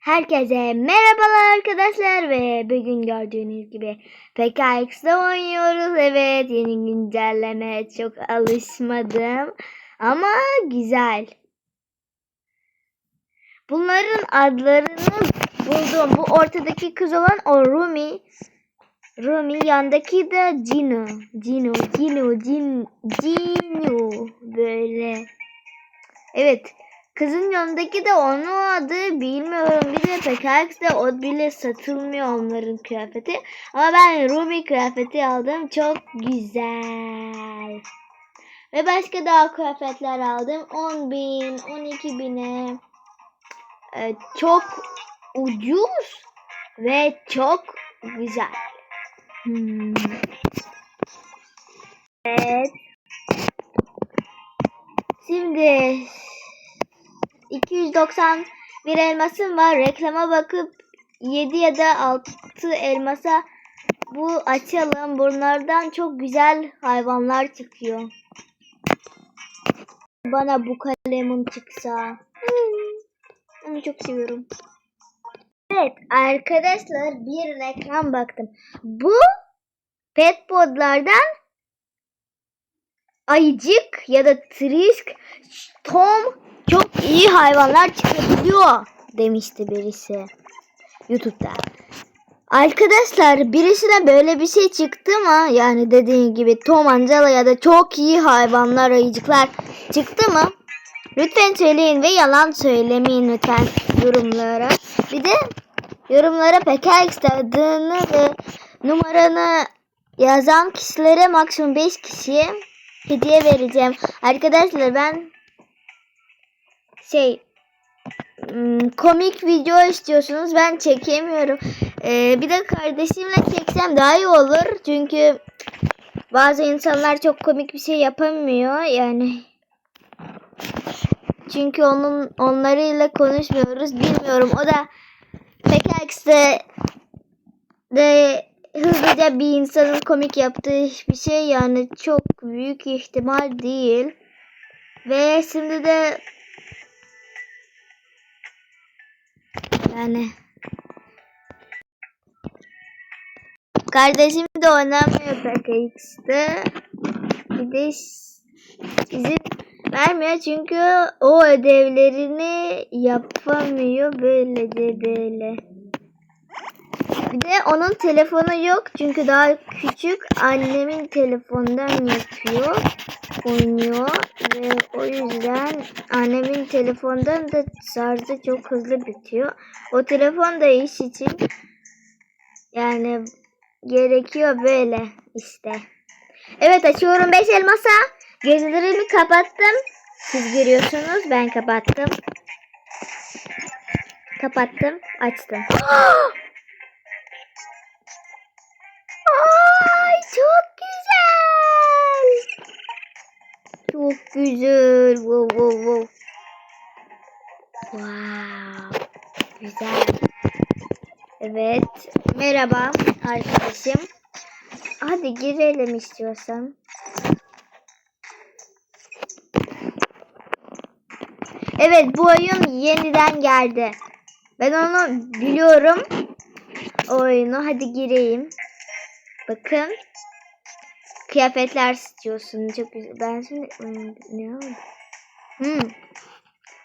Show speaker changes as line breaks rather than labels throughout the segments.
Herkese merhabalar arkadaşlar ve bugün gördüğünüz gibi PKX'de oynuyoruz. Evet yeni güncelleme çok alışmadım ama güzel. Bunların adlarını buldum. Bu ortadaki kız olan o Rumi. Rumi yandaki de Cino. Cino, Cino, Cin, Cino böyle. Evet. Kızın yanındaki de onun adı bilmiyorum. Bir de PKX'de o bile satılmıyor onların kıyafeti. Ama ben Ruby kıyafeti aldım. Çok güzel. Ve başka daha kıyafetler aldım. 10 bin, 12 bine. Ee, çok ucuz ve çok güzel. Hmm. Evet. Şimdi 291 elmasım var. Reklama bakıp 7 ya da 6 elmasa bu açalım. Bunlardan çok güzel hayvanlar çıkıyor. Bana bu kalemin çıksa. Onu çok seviyorum. Evet arkadaşlar bir reklam baktım. Bu petpodlardan ayıcık ya da trisk, tom çok iyi hayvanlar çıkabiliyor demişti birisi YouTube'da. Arkadaşlar birisine böyle bir şey çıktı mı? Yani dediğim gibi Tom Angela ya da çok iyi hayvanlar, ayıcıklar çıktı mı? Lütfen söyleyin ve yalan söylemeyin lütfen yorumlara. Bir de yorumlara PKX adını ve numaranı yazan kişilere maksimum 5 kişiye hediye vereceğim. Arkadaşlar ben şey hmm, komik video istiyorsunuz ben çekemiyorum. Ee, bir de kardeşimle çeksem daha iyi olur. Çünkü bazı insanlar çok komik bir şey yapamıyor yani. Çünkü onun onlarıyla konuşmuyoruz. Bilmiyorum. O da PKX'de de hızlıca bir insanın komik yaptığı bir şey yani çok büyük ihtimal değil. Ve şimdi de yani kardeşim de oynamıyor PKX'de. Bir de izin vermiyor çünkü o ödevlerini yapamıyor böyle de böyle. Bir de onun telefonu yok çünkü daha küçük annemin telefonundan yapıyor oynuyor ve o yüzden annemin telefondan da şarjı çok hızlı bitiyor. O telefon da iş için yani gerekiyor böyle işte. Evet açıyorum 5 elmasa. Gözlerimi kapattım. Siz görüyorsunuz ben kapattım. Kapattım açtım. Çok güzel. Wow wow wow. Wow. Güzel. Evet. Merhaba arkadaşım. Hadi girelim istiyorsan. Evet bu oyun yeniden geldi. Ben onu biliyorum. O oyunu. Hadi gireyim. Bakın. Kıyafetler istiyorsun. Çok güzel. Ben şimdi ne oldu? Hmm.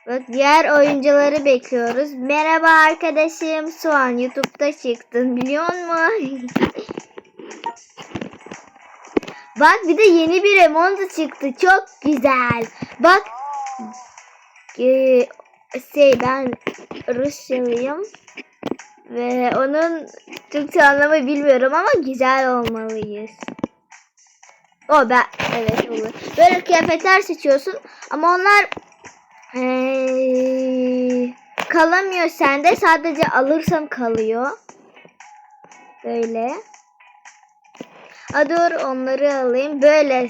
Bak diğer oyuncuları bekliyoruz. Merhaba arkadaşım. Soğan YouTube'da çıktın biliyor musun? Bak bir de yeni bir emoji çıktı. Çok güzel. Bak. Ee, şey ben Rusyalıyım. Ve onun Türkçe anlamı bilmiyorum ama güzel olmalıyız. O ben evet olur. Böyle kıyafetler seçiyorsun ama onlar ee, kalamıyor sende. Sadece alırsan kalıyor. Böyle. A dur onları alayım. Böyle.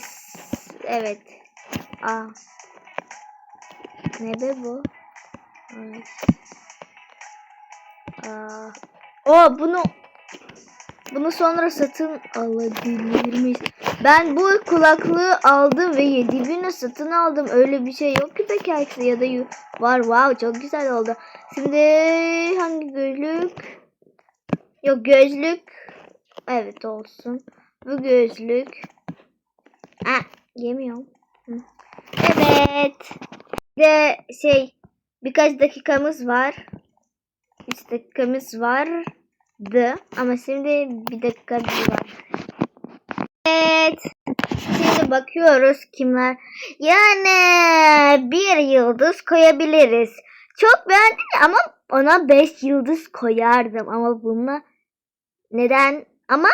Evet. Aa. Ne be bu? Evet. Aa. O bunu bunu sonra satın alabilir miyiz? Ben bu kulaklığı aldım ve 7000'e satın aldım. Öyle bir şey yok ki peki ya da var. Wow çok güzel oldu. Şimdi hangi gözlük? Yok gözlük. Evet olsun. Bu gözlük. Ah yemiyorum. Evet. De şey birkaç dakikamız var. 3 dakikamız vardı ama şimdi bir dakika bir var. Bakıyoruz kimler. Yani bir yıldız koyabiliriz. Çok beğendim ama ona 5 yıldız koyardım ama buna neden ama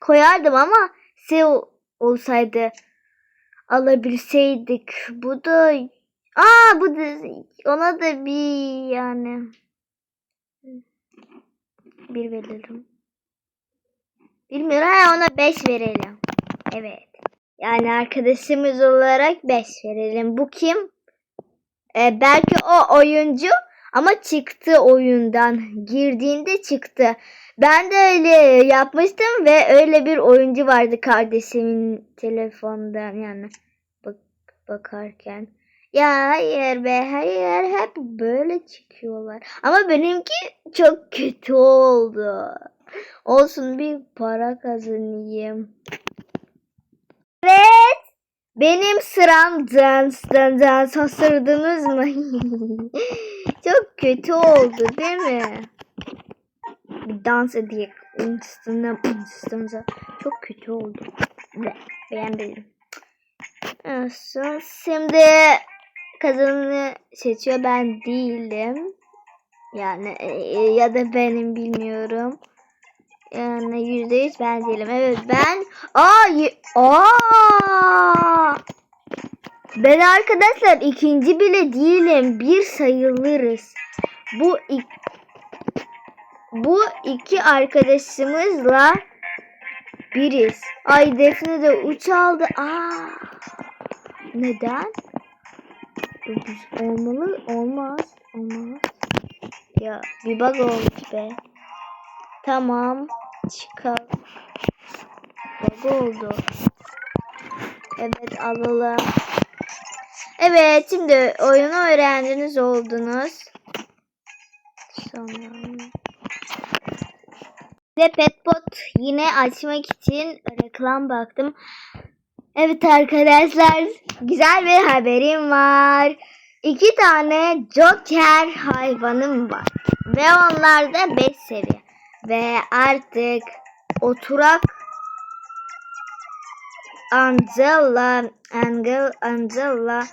koyardım ama şey ol- olsaydı alabilseydik. Bu da aa bu da ona da bir yani bir verelim. Bilmiyorum ha ona 5 verelim. Evet. Yani arkadaşımız olarak 5 verelim. Bu kim? Ee, belki o oyuncu ama çıktı oyundan. Girdiğinde çıktı. Ben de öyle yapmıştım ve öyle bir oyuncu vardı kardeşimin telefondan yani bak bakarken. Ya hayır be hayır hep böyle çıkıyorlar. Ama benimki çok kötü oldu. Olsun bir para kazanayım. Benim sıram dans dans dans hasırdınız mı? Çok kötü oldu değil mi? Bir dans edeyim. Üstüne üstümüze. Çok kötü oldu. Ve beğenmedim. Olsun. Şimdi kazananı seçiyor ben değilim. Yani e, ya da benim bilmiyorum. Yüzde yüz ben değilim. Evet ben. Aa, aa! Ben arkadaşlar ikinci bile değilim. Bir sayılırız. Bu ik- bu iki arkadaşımızla biriz. Ay Defne de uç aldı. Aa! Neden? Olmalı. Olmaz. Olmaz. Ya bir bug olmuş be. Tamam. Çıkar. Bug oldu. Evet alalım. Evet şimdi oyunu öğrendiniz oldunuz. Sonra... Ve Petbot yine açmak için reklam baktım. Evet arkadaşlar güzel bir haberim var. İki tane Joker hayvanım var. Ve onlar da 5 seviye. Ve artık oturak Angela, Angel, Angela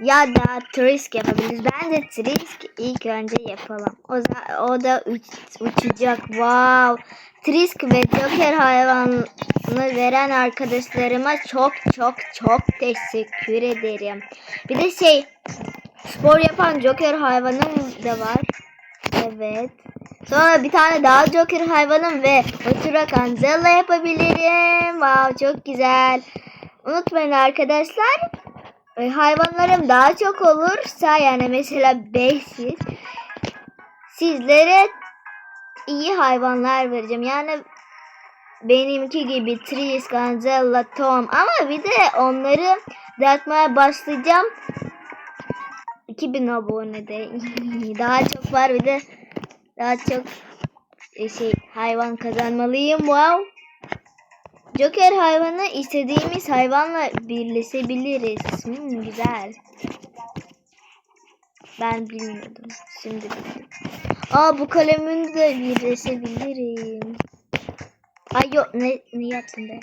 ya da Trisk yapabiliriz. Bence Trisk ilk önce yapalım. O, za- o da uç, uçacak. Wow. Trisk ve Joker hayvanını veren arkadaşlarıma çok çok çok teşekkür ederim. Bir de şey spor yapan Joker hayvanım da var. Evet. Sonra bir tane daha Joker hayvanım ve oturak Angela yapabilirim. Wow çok güzel. Unutmayın arkadaşlar. e, Hayvanlarım daha çok olursa yani mesela 500 sizlere iyi hayvanlar vereceğim. Yani benimki gibi Tris, Angela, Tom ama bir de onları dağıtmaya başlayacağım. 2000 abonede daha çok var bir de daha çok e, şey hayvan kazanmalıyım wow. Joker hayvanı istediğimiz hayvanla birleşebiliriz. Hmm, güzel. Ben bilmiyordum. Şimdi bildim. Aa bu kalemini de birleşebilirim. Ay yok ne, ne yaptın be?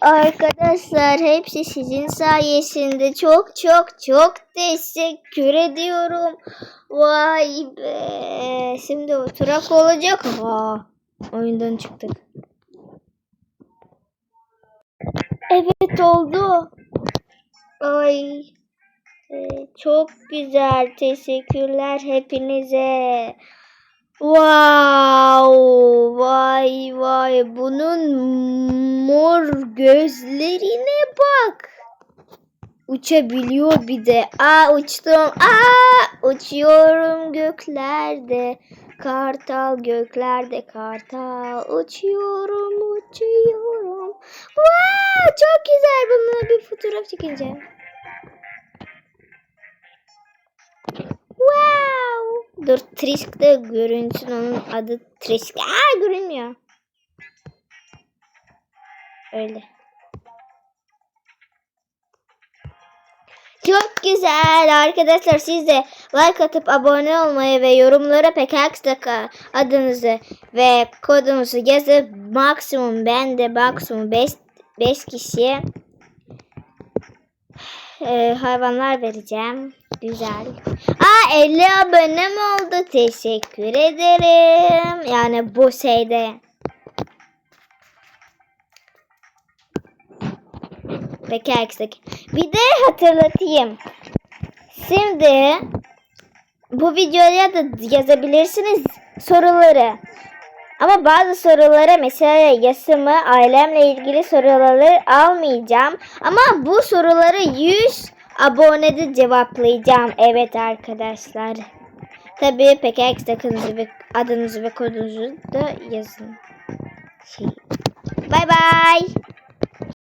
Arkadaşlar hepsi sizin sayesinde çok çok çok teşekkür ediyorum. Vay be. Şimdi oturak olacak. Aa, oyundan çıktık. Evet oldu. Ay e, çok güzel. Teşekkürler hepinize. Wow, vay vay bunun mor gözlerine bak. Uçabiliyor bir de. Aa uçtum. Aa uçuyorum göklerde. Kartal göklerde kartal uçuyorum uçuyorum. Wow çok güzel bununla bir fotoğraf çekeceğim. Dur Trisk de görünsün onun adı Trisk. Aa görünmüyor. Öyle. Çok güzel arkadaşlar siz de like atıp abone olmayı ve yorumlara Pekaks'taki adınızı ve kodunuzu yazıp maksimum ben de maksimum 5 5 kişiye e, hayvanlar vereceğim. Güzel. Aa 50 abonem oldu. Teşekkür ederim. Yani bu şeyde. Peki eksik. Bir de hatırlatayım. Şimdi bu videoya da yazabilirsiniz soruları. Ama bazı sorulara mesela yasımı, ailemle ilgili soruları almayacağım. Ama bu soruları 100 abonede cevaplayacağım. Evet arkadaşlar. Tabii PKX adınızı ve, adınızı ve kodunuzu da yazın. Şey. Bye bye.